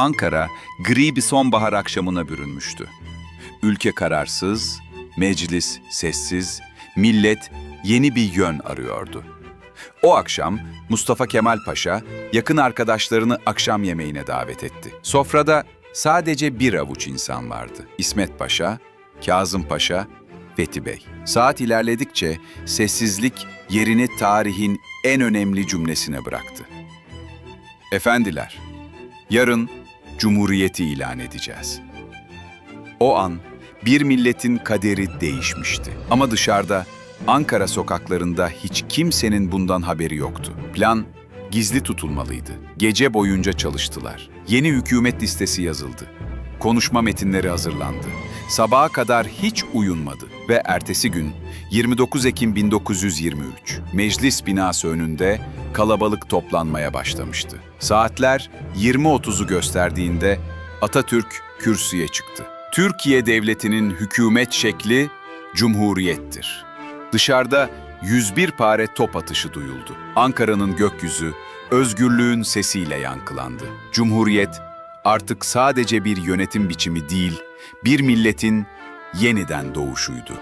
Ankara gri bir sonbahar akşamına bürünmüştü. Ülke kararsız, meclis sessiz, millet yeni bir yön arıyordu. O akşam Mustafa Kemal Paşa yakın arkadaşlarını akşam yemeğine davet etti. Sofrada sadece bir avuç insan vardı. İsmet Paşa, Kazım Paşa, Fethi Bey. Saat ilerledikçe sessizlik yerini tarihin en önemli cümlesine bıraktı. Efendiler, yarın Cumhuriyeti ilan edeceğiz. O an bir milletin kaderi değişmişti. Ama dışarıda, Ankara sokaklarında hiç kimsenin bundan haberi yoktu. Plan gizli tutulmalıydı. Gece boyunca çalıştılar. Yeni hükümet listesi yazıldı. Konuşma metinleri hazırlandı. Sabaha kadar hiç uyunmadı ve ertesi gün 29 Ekim 1923 meclis binası önünde kalabalık toplanmaya başlamıştı. Saatler 20.30'u gösterdiğinde Atatürk kürsüye çıktı. Türkiye Devleti'nin hükümet şekli cumhuriyettir. Dışarıda 101 pare top atışı duyuldu. Ankara'nın gökyüzü özgürlüğün sesiyle yankılandı. Cumhuriyet artık sadece bir yönetim biçimi değil, bir milletin yeniden doğuşuydu.